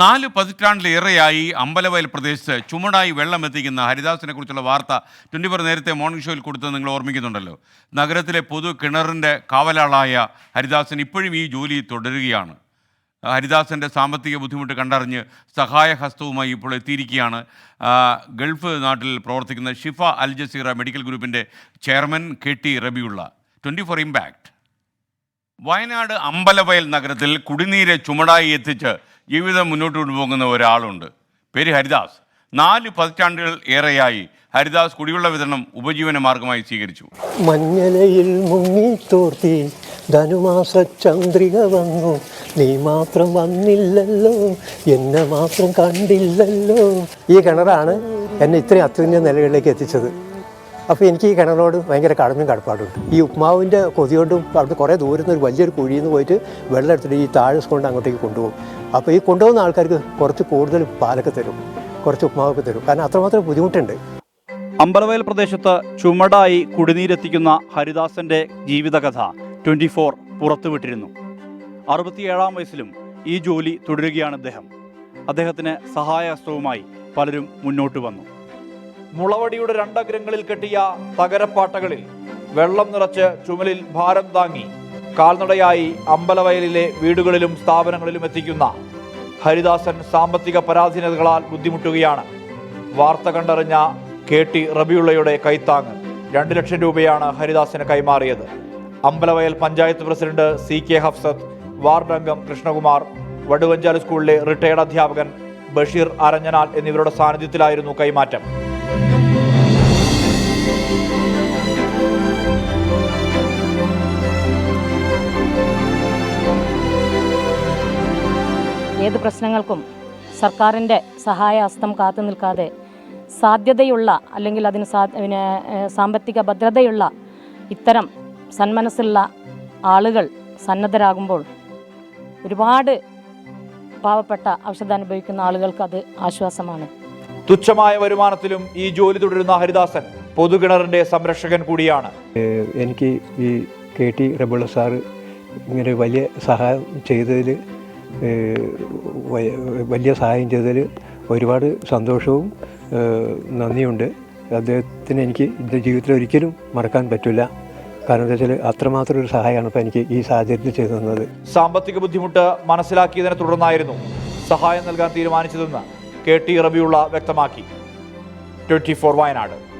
നാല് പതിറ്റാണ്ടിലേറെയായി അമ്പലവയൽ പ്രദേശത്ത് ചുമടായി വെള്ളം എത്തിക്കുന്ന ഹരിദാസിനെ കുറിച്ചുള്ള വാർത്ത ട്വന്റി ഫോർ നേരത്തെ മോർണിംഗ് ഷോയിൽ കൊടുത്തത് നിങ്ങൾ ഓർമ്മിക്കുന്നുണ്ടല്ലോ. നഗരത്തിലെ പൊതു കിണറിന്റെ കാവലാളായ ഹരിദാസൻ ഇപ്പോഴും ഈ ജോലി തുടരുകയാണ്. ഹരിദാസന്റെ സാമ്പത്തിക ബുദ്ധിമുട്ട് കണ്ടറിഞ്ഞ് സഹായഹസ്തവുമായി ഇപ്പോൾ എത്തിയിരിക്കുകയാണ്. ഗൾഫ് നാട്ടിൽ പ്രവർത്തിക്കുന്ന ഷിഫ അൽ ജസീറ മെഡിക്കൽ ഗ്രൂപ്പിന്റെ chairman K T Rabiulla. Twenty four impact Wayanad Ambalavayal നഗരത്തിൽ കുടിനീര് ചുമടായി എത്തിച്ച് ജീവിതം മുന്നോട്ട് കൊണ്ടുപോകുന്ന ഒരാളുണ്ട്. പേര് ഹരിദാസ്. നാല് പതിറ്റാണ്ടുകൾ ഏറെയായി ഹരിദാസ് കുടിവെള്ള വിതരണം ഉപജീവന മാർഗമായി സ്വീകരിച്ചു. മഞ്ഞലയിൽ മുങ്ങിത്തോർത്തി ധനുമാസ ചന്ദ്രിക വന്നു. നീ മാത്രം വന്നില്ലല്ലോ എന്നെ മാത്രം കണ്ടില്ലല്ലോ. ഈ കിണറാണ് എന്നെ ഇത്രയും അത്യുന്ന നിലകളിലേക്ക് എത്തിച്ചത്. അപ്പോൾ എനിക്ക് ഈ കിണറിനോട് ഭയങ്കര കടമയും കടപ്പാടുണ്ട് ഈ ഉപ്മാവിന്റെ കൊതികൊണ്ടും അവിടുത്തെ കുറേ ദൂരത്ത് ഒരു വലിയൊരു കുഴിയിൽ നിന്ന് പോയിട്ട് വെള്ളം എടുത്തിട്ട് ഈ താഴെ കൊണ്ട് അങ്ങോട്ടേക്ക് കൊണ്ടുപോകും. അപ്പോൾ ഈ കൊണ്ടുപോകുന്ന ആൾക്കാർക്ക് കുറച്ച് കൂടുതൽ പാലൊക്കെ തരും കുറച്ച് ഉപ്മാവൊക്കെ തരും. കാരണം അത്രമാത്രം ബുദ്ധിമുട്ടുണ്ട്. അമ്പലവയൽ പ്രദേശത്ത് ചുമടായി കുടിനീരെത്തിക്കുന്ന ഹരിദാസന്റെ ജീവിതകഥ ട്വന്റി ഫോർ പുറത്തുവിട്ടിരുന്നു. അറുപത്തിയേഴാം വയസ്സിലും ഈ ജോലി തുടരുകയാണ് അദ്ദേഹം. അദ്ദേഹത്തിന് സഹായഹസ്തവുമായി പലരും മുന്നോട്ട് വന്നു. മുളവടിയുടെ രണ്ടഗ്രങ്ങളിൽ കെട്ടിയ തകരപ്പാട്ടകളിൽ വെള്ളം നിറച്ച് ചുമലിൽ ഭാരം താങ്ങി കാൽനടയായി അമ്പലവയലിലെ വീടുകളിലും സ്ഥാപനങ്ങളിലും എത്തിക്കുന്ന ഹരിദാസൻ സാമ്പത്തിക പരാധീനതകളാൽ ബുദ്ധിമുട്ടുകയാണ്. വാർത്ത കണ്ടറിഞ്ഞ കെ ടി റബിയുള്ളയുടെ കൈത്താങ്ങ് രണ്ട് ലക്ഷം രൂപയാണ് ഹരിദാസിന് കൈമാറിയത്. Ambalavayal panchayat president C K Hafsath ward അംഗം കൃഷ്ണകുമാർ വടുവഞ്ചാൽ സ്കൂളിലെ റിട്ടയർഡ് അധ്യാപകൻ ബഷീർ അരഞ്ഞനാൽ എന്നിവരുടെ സാന്നിധ്യത്തിലായിരുന്നു കൈമാറ്റം. ഏത് പ്രശ്നങ്ങൾക്കും സർക്കാരിന്റെ സഹായഹസ്തം കാത്തു നിൽക്കാതെ സാധ്യതയുള്ള അല്ലെങ്കിൽ അതിന് സാ പിന്നെ സാമ്പത്തിക ഭദ്രതയുള്ള ഇത്തരം സന്മനസ്സുള്ള ആളുകൾ സന്നദ്ധരാകുമ്പോൾ ഒരുപാട് പാവപ്പെട്ട ഔഷധം അനുഭവിക്കുന്ന ആളുകൾക്ക് അത് ആശ്വാസമാണ്. തുച്ഛമായ വരുമാനത്തിലും ഈ ജോലി തുടരുന്ന ഹരിദാസൻ പൊതുകിണറിന്റെ സംരക്ഷകൻ കൂടിയാണ്. എനിക്ക് ഈ കെ ടി റബുള്ള സാറ് ഇങ്ങനെ വലിയ സഹായം ചെയ്തതിൽ വലിയ സഹായം ചെയ്തതിൽ ഒരുപാട് സന്തോഷവും നന്ദിയുണ്ട്. അദ്ദേഹത്തിന് എനിക്ക് എന്റെ ജീവിതത്തിൽ ഒരിക്കലും മറക്കാൻ പറ്റില്ല. കാരണം എന്താ വെച്ചാൽ അത്രമാത്രം ഒരു സഹായമാണ് ഇപ്പോൾ എനിക്ക് ഈ സാഹചര്യത്തിൽ ചെയ്തു തന്നത്. സാമ്പത്തിക ബുദ്ധിമുട്ട് മനസ്സിലാക്കിയതിനെ തുടർന്നായിരുന്നു സഹായം നൽകാൻ തീരുമാനിച്ചതെന്ന് കെ ടി റബിയുള്ള വ്യക്തമാക്കി. Twenty four Wayanad.